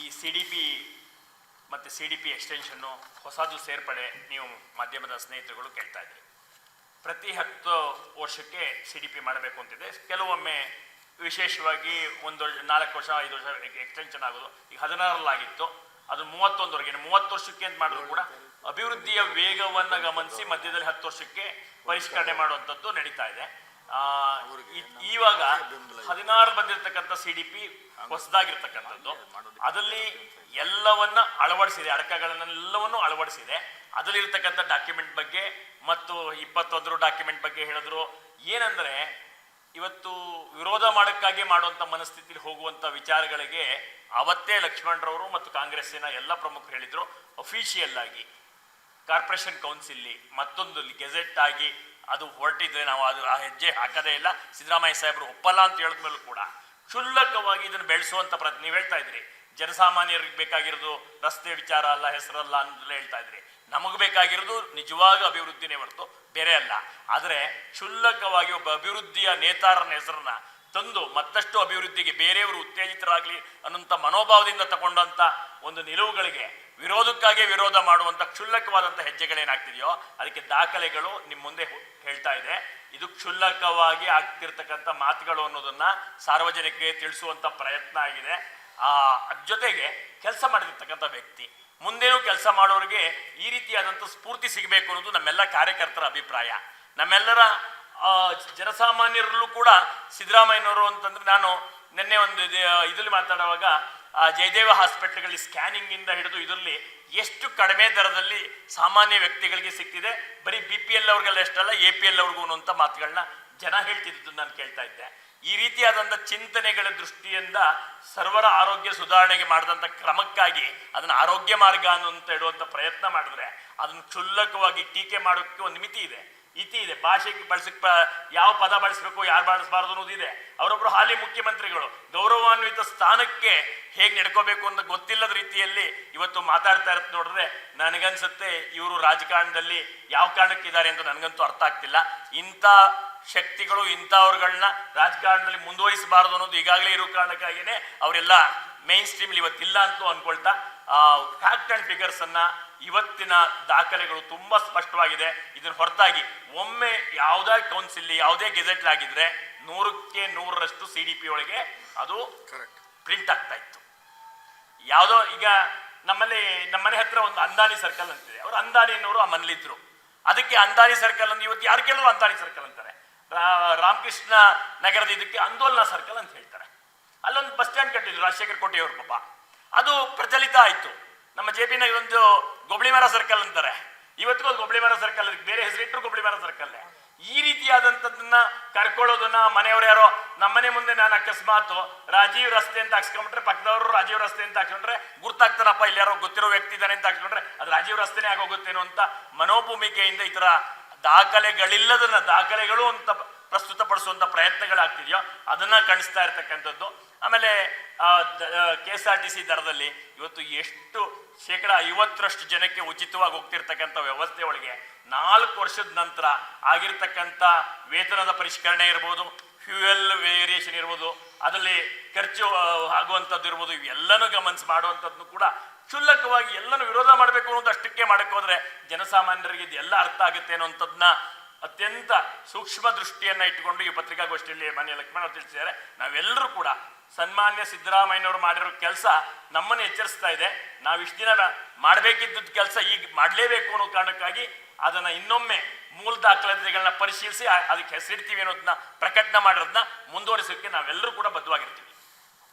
ಈ C D P ಮತ್ತು C D P ಎಕ್ಸ್ಟೆನ್ಷನ್ನು ಹೊಸದು ಸೇರ್ಪಡೆ ನೀವು ಮಾಧ್ಯಮದ ಸ್ನೇಹಿತರುಗಳು ಕೇಳ್ತಾ ಇದ್ದೀರಿ ಪ್ರತಿ ಹತ್ತು ವರ್ಷಕ್ಕೆ ಸಿ ಡಿ ಪಿ ಮಾಡಬೇಕು ಅಂತಿದೆ. ಕೆಲವೊಮ್ಮೆ ವಿಶೇಷವಾಗಿ ಒಂದು ನಾಲ್ಕು ವರ್ಷ, ಐದು ವರ್ಷ ಎಕ್ಸ್ಟೆನ್ಷನ್ ಆಗೋದು. ಈಗ ಹದಿನಾರಲ್ಲಾಗಿತ್ತು ಅದು ಮೂವತ್ತೊಂದವರೆಗೆ ಮೂವತ್ತು ವರ್ಷಕ್ಕೆ ಅಂತ ಮಾಡಿದ್ರು ಕೂಡ ಅಭಿವೃದ್ಧಿಯ ವೇಗವನ್ನು ಗಮನಿಸಿ ಮಧ್ಯದಲ್ಲಿ ಹತ್ತು ವರ್ಷಕ್ಕೆ ಪರಿಷ್ಕರಣೆ ಮಾಡುವಂಥದ್ದು ನಡೀತಾ ಇದೆ. ಇವಾಗ ಹದಿನಾರು ಬಂದಿರತಕ್ಕಂಥ ಸಿ ಡಿ ಪಿ ಹೊಸದಾಗಿರ್ತಕ್ಕಂಥದ್ದು. ಅದರಲ್ಲಿ ಎಲ್ಲವನ್ನ ಅಳವಡಿಸಿದೆ, ಅಡಕಗಳನ್ನೆಲ್ಲವನ್ನು ಅಳವಡಿಸಿದೆ. ಅದರಲ್ಲಿರ್ತಕ್ಕಂಥ ಡಾಕ್ಯುಮೆಂಟ್ ಬಗ್ಗೆ ಮತ್ತು ಇಪ್ಪತ್ತೊಂದರ ಡಾಕ್ಯುಮೆಂಟ್ ಬಗ್ಗೆ ಹೇಳಿದ್ರು. ಏನಂದ್ರೆ, ಇವತ್ತು ವಿರೋಧ ಮಾಡೋಕ್ಕಾಗಿ ಮಾಡುವಂಥ ಮನಸ್ಥಿತಿಲಿ ಹೋಗುವಂಥ ವಿಚಾರಗಳಿಗೆ ಅವತ್ತೇ ಲಕ್ಷ್ಮಣರವರು ಮತ್ತು ಕಾಂಗ್ರೆಸ್ಸಿನ ಎಲ್ಲ ಪ್ರಮುಖರು ಹೇಳಿದ್ರು ಅಫಿಷಿಯಲ್ ಆಗಿ. ಕಾರ್ಪೊರೇಷನ್ ಕೌನ್ಸಿಲ್ ಮತ್ತೊಂದು ಗೆಜೆಟ್ ಆಗಿ ಅದು ಹೊರಟಿದ್ರೆ ನಾವು ಅದು ಆ ಹೆಜ್ಜೆ ಹಾಕದೇ ಇಲ್ಲ. ಸಿದ್ದರಾಮಯ್ಯ ಸಾಹೇಬರು ಒಪ್ಪಲ್ಲ ಅಂತ ಹೇಳಿದ್ಮೇಲೂ ಕೂಡ ಕ್ಷುಲ್ಲಕವಾಗಿ ಇದನ್ನು ಬೆಳೆಸುವಂಥ ಪ್ರಯತ್ನ, ನೀವು ಹೇಳ್ತಾ ಇದ್ರಿ, ಜನಸಾಮಾನ್ಯರಿಗೆ ಬೇಕಾಗಿರೋದು ರಸ್ತೆ ವಿಚಾರ ಅಲ್ಲ, ಹೆಸರಲ್ಲ ಅಂತ ಹೇಳ್ತಾ ಇದ್ರಿ. ನಮಗೆ ಬೇಕಾಗಿರೋದು ನಿಜವಾಗ ಅಭಿವೃದ್ಧಿನೇ ಹೊರತು ಬೇರೆ ಅಲ್ಲ. ಆದರೆ ಕ್ಷುಲ್ಲಕವಾಗಿ ಒಬ್ಬ ಅಭಿವೃದ್ಧಿಯ ನೇತಾರನ ಹೆಸರನ್ನ ತಂದು ಮತ್ತಷ್ಟು ಅಭಿವೃದ್ಧಿಗೆ ಬೇರೆಯವರು ಉತ್ತೇಜಿತರಾಗಲಿ ಅನ್ನುವಂಥ ಮನೋಭಾವದಿಂದ ತಗೊಂಡಂಥ ಒಂದು ನಿಲುವುಗಳಿಗೆ ವಿರೋಧಕ್ಕಾಗಿ ವಿರೋಧ ಮಾಡುವಂಥ ಕ್ಷುಲ್ಲಕವಾದಂಥ ಹೆಜ್ಜೆಗಳೇನಾಗ್ತಿದೆಯೋ ಅದಕ್ಕೆ ದಾಖಲೆಗಳು ನಿಮ್ಮ ಮುಂದೆ ಹೇಳ್ತಾ ಇದೆ. ಇದು ಕ್ಷುಲ್ಲಕವಾಗಿ ಆಗ್ತಿರ್ತಕ್ಕಂಥ ಮಾತುಗಳು ಅನ್ನೋದನ್ನು ಸಾರ್ವಜನಿಕರಿಗೆ ತಿಳಿಸುವಂಥ ಪ್ರಯತ್ನ ಆಗಿದೆ. ಆ ಜೊತೆಗೆ ಕೆಲಸ ಮಾಡಿರ್ತಕ್ಕಂಥ ವ್ಯಕ್ತಿ, ಮುಂದೇನೂ ಕೆಲಸ ಮಾಡೋರಿಗೆ ಈ ರೀತಿಯಾದಂಥ ಸ್ಫೂರ್ತಿ ಸಿಗಬೇಕು ಅನ್ನೋದು ನಮ್ಮೆಲ್ಲ ಕಾರ್ಯಕರ್ತರ ಅಭಿಪ್ರಾಯ. ನಮ್ಮೆಲ್ಲರ ಜನಸಾಮಾನ್ಯರಲ್ಲೂ ಕೂಡ ಸಿದ್ದರಾಮಯ್ಯನವರು ಅಂತಂದ್ರೆ ನಾನು ನಿನ್ನೆ ಒಂದು ಇದರಲ್ಲಿ ಮಾತಾಡುವಾಗ ಜಯದೇವ ಹಾಸ್ಪಿಟ್ಲ್ಗಳಲ್ಲಿ ಸ್ಕ್ಯಾನಿಂಗ್ ಇಂದ ಹಿಡಿದು ಇದರಲ್ಲಿ ಎಷ್ಟು ಕಡಿಮೆ ದರದಲ್ಲಿ ಸಾಮಾನ್ಯ ವ್ಯಕ್ತಿಗಳಿಗೆ ಸಿಗ್ತಿದೆ ಬರೀ ಬಿ ಪಿ ಎಲ್ ಅವ್ರಿಗೆಲ್ಲ ಎಷ್ಟಲ್ಲ, ಎ ಪಿ ಎಲ್ ಅವ್ರಿಗೂ ಅಂತ ಮಾತುಗಳನ್ನ ಜನ ಹೇಳ್ತಿದ್ದು ನಾನು ಕೇಳ್ತಾ ಇದ್ದೆ. ಈ ರೀತಿಯಾದಂಥ ಚಿಂತನೆಗಳ ದೃಷ್ಟಿಯಿಂದ ಸರ್ವರ ಆರೋಗ್ಯ ಸುಧಾರಣೆಗೆ ಮಾಡಿದಂಥ ಕ್ರಮಕ್ಕಾಗಿ ಅದನ್ನು ಆರೋಗ್ಯ ಮಾರ್ಗ ಅನ್ನುವಂತ ಇಡುವಂಥ ಪ್ರಯತ್ನ ಮಾಡಿದ್ರೆ ಅದನ್ನು ಕ್ಷುಲ್ಲಕವಾಗಿ ಟೀಕೆ ಮಾಡೋಕ್ಕೆ ಒಂದು ಮಿತಿ ಇದೆ. ಇತಿ ಇದೆ. ಭಾಷೆಗೆ ಬಳಸಕ್ ಯಾವ ಪದ ಬಳಸಬೇಕು, ಯಾರು ಬಳಸಬಾರ್ದು ಅನ್ನೋದು ಇದೆ. ಅವರೊಬ್ಬರು ಹಾಲಿ ಮುಖ್ಯಮಂತ್ರಿಗಳು. ಗೌರವಾನ್ವಿತ ಸ್ಥಾನಕ್ಕೆ ಹೇಗೆ ನಡ್ಕೋಬೇಕು ಅಂತ ಗೊತ್ತಿಲ್ಲದ ರೀತಿಯಲ್ಲಿ ಇವತ್ತು ಮಾತಾಡ್ತಾ ಇರತ್ತೆ ನೋಡಿದ್ರೆ ನನಗನ್ಸುತ್ತೆ ಇವರು ರಾಜಕಾರಣದಲ್ಲಿ ಯಾವ ಕಾರಣಕ್ಕಿದ್ದಾರೆ ಅಂತ ನನಗಂತೂ ಅರ್ಥ ಆಗ್ತಿಲ್ಲ. ಇಂಥ ಶಕ್ತಿಗಳು ಇಂಥವ್ರುಗಳನ್ನ ರಾಜಕಾರಣದಲ್ಲಿ ಮುಂದುವರಿಸಬಾರದು ಅನ್ನೋದು ಈಗಾಗಲೇ ಇರೋ ಕಾರಣಕ್ಕಾಗಿಯೇ ಅವರೆಲ್ಲ ಮೇನ್ ಸ್ಟ್ರೀಮ್ಲಿ ಇವತ್ತಿಲ್ಲ ಅಂತೂ ಅನ್ಕೊಳ್ತಾ ಫ್ಯಾಕ್ಟ್ ಅಂಡ್ ಫಿಗರ್ಸ್ ಅನ್ನ ಇವತ್ತಿನ ದಾಖಲೆಗಳು ತುಂಬಾ ಸ್ಪಷ್ಟವಾಗಿದೆ. ಇದನ್ನ ಹೊರತಾಗಿ ಒಮ್ಮೆ ಯಾವುದೇ ಕೌನ್ಸಿಲ್ ಯಾವುದೇ ಗೆಜೆಟ್ ಆಗಿದ್ರೆ ನೂರಕ್ಕೆ ನೂರರಷ್ಟು ಸಿ ಡಿ ಪಿ ಒಳಗೆ ಅದು ಕರೆಕ್ಟ್ ಪ್ರಿಂಟ್ ಆಗ್ತಾ ಇತ್ತು. ಯಾವುದೋ ಈಗ ನಮ್ಮಲ್ಲಿ ನಮ್ಮನೆ ಹತ್ರ ಒಂದು ಅಂದಾನಿ ಸರ್ಕಲ್ ಅಂತಿದೆ. ಅವರು ಅಂದಾನಿನವರು ಆ ಮನೇಲಿದ್ರು ಅದಕ್ಕೆ ಅಂದಾನಿ ಸರ್ಕಲ್ ಅಂತ ಇವತ್ತು ಯಾರು ಕೇಳಿದ್ರು ಅಂದಾನಿ ಸರ್ಕಲ್ ಅಂತಾರೆ. ರಾಮಕೃಷ್ಣ ನಗರದ ಇದಕ್ಕೆ ಅಂದೋಲನ ಸರ್ಕಲ್ ಅಂತ ಹೇಳ್ತಾರೆ. ಅಲ್ಲೊಂದು ಬಸ್ ಸ್ಟ್ಯಾಂಡ್ ಕಟ್ಟಿದ್ರು ರಾಜಶೇಖರ್ ಕೋಟೆಯವರು ಪಾಪ. ಅದು ಪ್ರಚಲಿತ ಆಯಿತು. ನಮ್ಮ ಜೆ ಪಿ ನಗರ ಒಂದು ಗೊಬಳಿಮರ ಸರ್ಕಲ್ ಅಂತಾರೆ. ಇವತ್ತಿಗೂ ಅದು ಗೊಬಳಿಮರ ಸರ್ಕಲ್ ಅದಕ್ಕೆ ಬೇರೆ ಹೆಸರಿಟ್ಟರು ಗೊಬಳಿಮರ ಸರ್ಕಲ್ ಈ ರೀತಿಯಾದಂಥದ್ದನ್ನ ಕರ್ಕೊಳ್ಳೋದನ್ನ ಮನೆಯವ್ರು ಯಾರೋ ನಮ್ಮನೆ ಮುಂದೆ ನಾನು ಅಕಸ್ಮಾತ್ ರಾಜೀವ್ ರಸ್ತೆ ಅಂತ ಹಾಕ್ಸ್ಕೊಂಡ್ರೆ ಪಕ್ಕದವರು ರಾಜೀವ್ ರಸ್ತೆ ಅಂತ ಹಾಕ್ಸ್ಕೊಂಡ್ರೆ ಗುರ್ತಾಗ್ತಾರಪ್ಪ ಇಲ್ಲಿ ಯಾರೋ ಗೊತ್ತಿರೋ ವ್ಯಕ್ತಿ ಇದ್ದಾನೆ ಅಂತ ಹಾಕ್ಸ್ಕೊಂಡ್ರೆ ಅದು ರಾಜೀವ್ ರಸ್ತೆನೇ ಆಗೋಗುತ್ತೇನೋ ಅಂತ ಮನೋಭೂಮಿಕೆಯಿಂದ ಈ ಥರ ದಾಖಲೆಗಳಿಲ್ಲದನ್ನ, ದಾಖಲೆಗಳು ಅಂತ ಪ್ರಸ್ತುತಪಡಿಸುವಂತ ಪ್ರಯತ್ನಗಳಾಗ್ತಿದೆಯೋ ಅದನ್ನು ಕಾಣಿಸ್ತಾ ಇರ್ತಕ್ಕಂಥದ್ದು. ಆಮೇಲೆ K S R T C ದರದಲ್ಲಿ ಇವತ್ತು ಎಷ್ಟು ಶೇಕಡ ಐವತ್ತರಷ್ಟು ಜನಕ್ಕೆ ಉಚಿತವಾಗಿ ಹೋಗ್ತಿರ್ತಕ್ಕಂಥ ವ್ಯವಸ್ಥೆ ಒಳಗೆ ನಾಲ್ಕು ವರ್ಷದ ನಂತರ ಆಗಿರ್ತಕ್ಕಂಥ ವೇತನದ ಪರಿಷ್ಕರಣೆ ಇರ್ಬೋದು ಫ್ಯೂಯಲ್ ವೇರಿಯೇಷನ್ ಇರ್ಬೋದು, ಅದರಲ್ಲಿ ಖರ್ಚು ಆಗುವಂಥದ್ದು ಇರ್ಬೋದು, ಇವೆಲ್ಲನೂ ಗಮನಿಸಿ ಮಾಡುವಂಥದ್ದು ಕೂಡ ಕ್ಷುಲ್ಲಕವಾಗಿ ಎಲ್ಲನೂ ವಿರೋಧ ಮಾಡಬೇಕು ಅನ್ನೋದು ಅಷ್ಟಕ್ಕೆ ಮಾಡಕ್ಕೆ ಹೋದರೆ ಜನಸಾಮಾನ್ಯರಿಗೆ ಇದೆಲ್ಲ ಅರ್ಥ ಆಗುತ್ತೆ ಅನ್ನೋಂಥದ್ದನ್ನ ಅತ್ಯಂತ ಸೂಕ್ಷ್ಮ ದೃಷ್ಟಿಯನ್ನು ಇಟ್ಟುಕೊಂಡು ಈ ಪತ್ರಿಕಾಗೋಷ್ಠಿಯಲ್ಲಿ ಮಾನ್ಯ ಲಕ್ಷ್ಮಣ ಅವರು ತಿಳಿಸಿದ್ದಾರೆ. ನಾವೆಲ್ಲರೂ ಕೂಡ ಸನ್ಮಾನ್ಯ ಸಿದ್ದರಾಮಯ್ಯನವರು ಮಾಡಿರೋ ಕೆಲಸ ನಮ್ಮನ್ನು ಎಚ್ಚರಿಸ್ತಾ ಇದೆ. ನಾವು ಇಷ್ಟು ದಿನ ಮಾಡಬೇಕಿದ್ದ ಕೆಲಸ ಈಗ ಮಾಡಲೇಬೇಕು ಅನ್ನೋ ಕಾರಣಕ್ಕಾಗಿ ಅದನ್ನು ಇನ್ನೊಮ್ಮೆ ಮೂಲ ದಾಖಲಾತಿಗಳನ್ನ ಪರಿಶೀಲಿಸಿ ಅದಕ್ಕೆ ಹೆಸರಿಡ್ತೀವಿ ಅನ್ನೋದನ್ನ ಪ್ರಕಟಣೆ ಮಾಡಿರೋದನ್ನ ಮುಂದುವರಿಸೋಕ್ಕೆ ನಾವೆಲ್ಲರೂ ಕೂಡ ಬದ್ಧವಾಗಿರ್ತೀವಿ.